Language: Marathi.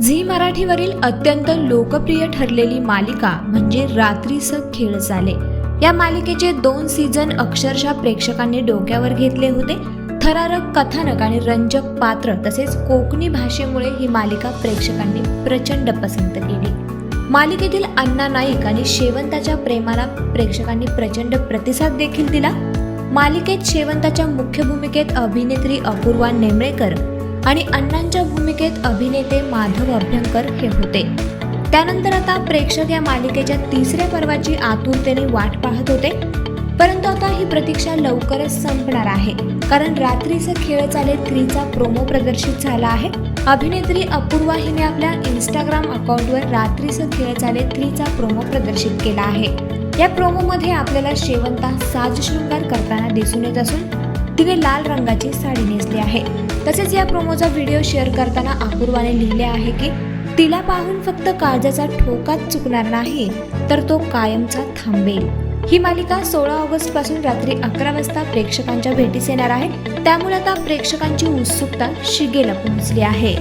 झी मराठीवरील अत्यंत लोकप्रिय ठरलेली मालिका म्हणजे रात्रीचं खेळ झाले. या मालिकेचे दोन सीझन अक्षरशः प्रेक्षकांनी डोक्यावर घेतले होते. थरारक कथानक आणि रंजक पात्र तसेच कोकणी भाषेमुळे ही मालिका प्रेक्षकांनी प्रचंड पसंत केली. मालिकेतील अण्णा नाईक आणि शेवंताच्या प्रेमाला प्रेक्षकांनी प्रचंड प्रतिसाद देखील दिला. मालिकेत शेवंताच्या मुख्य भूमिकेत अभिनेत्री अपूर्वा नेमळेकर आणि अण्णांच्या भूमिकेत अभिनेते माधव अभ्यंकर हे होते. त्यानंतर आता प्रेक्षक या मालिकेच्या तिसऱ्या पर्वाची आतुरतेने वाट पाहत होते. परंतु आता ही प्रतीक्षा लवकरच संपणार आहे. कारण रात्रीचा खेळ चाले थ्रीचा प्रोमो प्रदर्शित झाला आहे. अभिनेत्री अपूर्वा हिने आपल्या इंस्टाग्राम अकाउंटवर रात्रीचं खेळ चाले थ्रीचा प्रोमो प्रदर्शित केला आहे. या प्रोमोमध्ये आपल्याला शेवंता साज शृंगार करताना दिसून येत असून तिने लाल रंगाची साडी नेसली आहे. तसेच या प्रोमोचा व्हिडिओ शेअर करताना अपूर्वाने लिहिले आहे की तिला पाहून फक्त काळजाचा ठोकाच चुकणार नाही तर तो कायमचा थांबेल. ही मालिका सोळा ऑगस्टपासून रात्री अकरा वाजता प्रेक्षकांच्या भेटीस येणार आहे. त्यामुळे आता प्रेक्षकांची उत्सुकता शिगेला पोहोचली आहे.